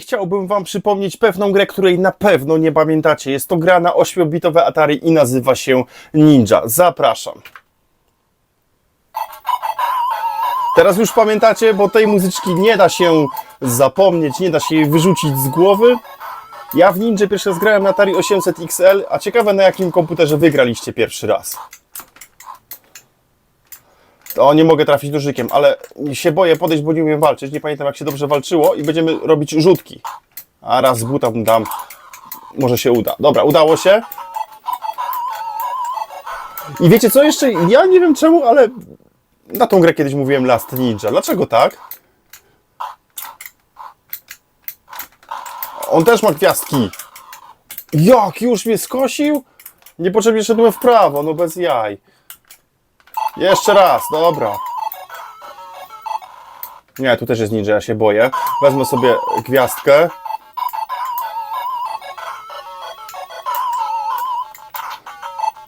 Chciałbym Wam przypomnieć pewną grę, której na pewno nie pamiętacie. Jest to gra na 8-bitowe Atari i nazywa się Ninja. Zapraszam. Teraz już pamiętacie, bo tej muzyczki nie da się zapomnieć, nie da się jej wyrzucić z głowy. Ja w Ninja pierwszy raz grałem na Atari 800 XL, a ciekawe na jakim komputerze wygraliście pierwszy raz. To nie mogę trafić nożykiem, ale się boję podejść, bo nie umiem walczyć. Nie pamiętam jak się dobrze walczyło i będziemy robić rzutki. A raz buta mu dam. Może się uda. Dobra, udało się. I wiecie co jeszcze? Ja nie wiem czemu, ale na tą grę kiedyś mówiłem Last Ninja. Dlaczego tak? On też ma gwiazdki. Jak już mnie skosił? Niepotrzebnie szedłem w prawo, no bez jaj. Jeszcze raz, dobra. Nie, tu też jest ninja, ja się boję. Wezmę sobie gwiazdkę.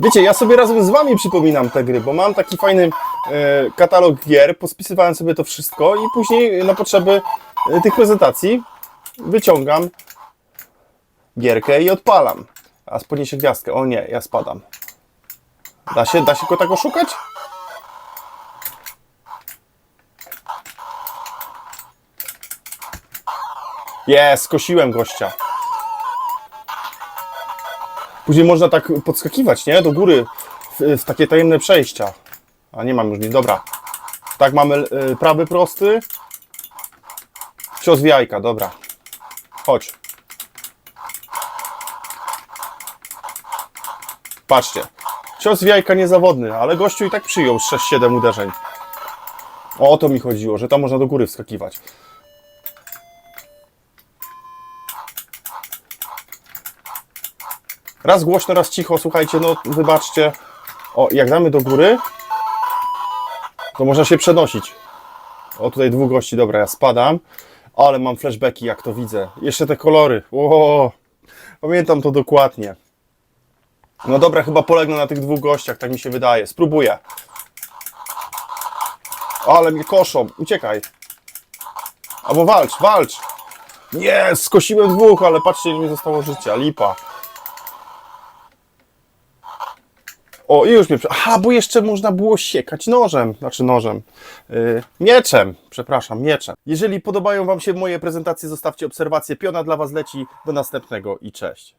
Wiecie, ja sobie razem z wami przypominam te gry, bo mam taki fajny e, katalog gier, pospisywałem sobie to wszystko i później na potrzeby e, tych prezentacji wyciągam gierkę i odpalam. A podniesie gwiazdkę. O nie, ja spadam. Da się, da się go tak oszukać? Jest, skosiłem gościa. Później można tak podskakiwać, nie? Do góry, w, w takie tajemne przejścia. A nie mam już nic, dobra. Tak, mamy y, prawy prosty. Cios w jajka, dobra. Chodź. Patrzcie. Cios w jajka niezawodny, ale gościu i tak przyjął 6-7 uderzeń. O, o to mi chodziło, że tam można do góry wskakiwać. Raz głośno, raz cicho, słuchajcie, no wybaczcie. O, jak damy do góry, to można się przenosić. O, tutaj dwóch gości, dobra, ja spadam. Ale mam flashbacki, jak to widzę. Jeszcze te kolory. O, pamiętam to dokładnie. No dobra, chyba polegnę na tych dwóch gościach, tak mi się wydaje. Spróbuję. Ale mnie koszą. Uciekaj. Albo walcz, walcz. Nie, skosiłem dwóch, ale patrzcie, ile mi zostało życia. Lipa. O, i już mnie. Aha, bo jeszcze można było siekać nożem. Znaczy nożem. Yy, mieczem. Przepraszam, mieczem. Jeżeli podobają Wam się moje prezentacje, zostawcie obserwację. Piona dla Was leci. Do następnego i cześć.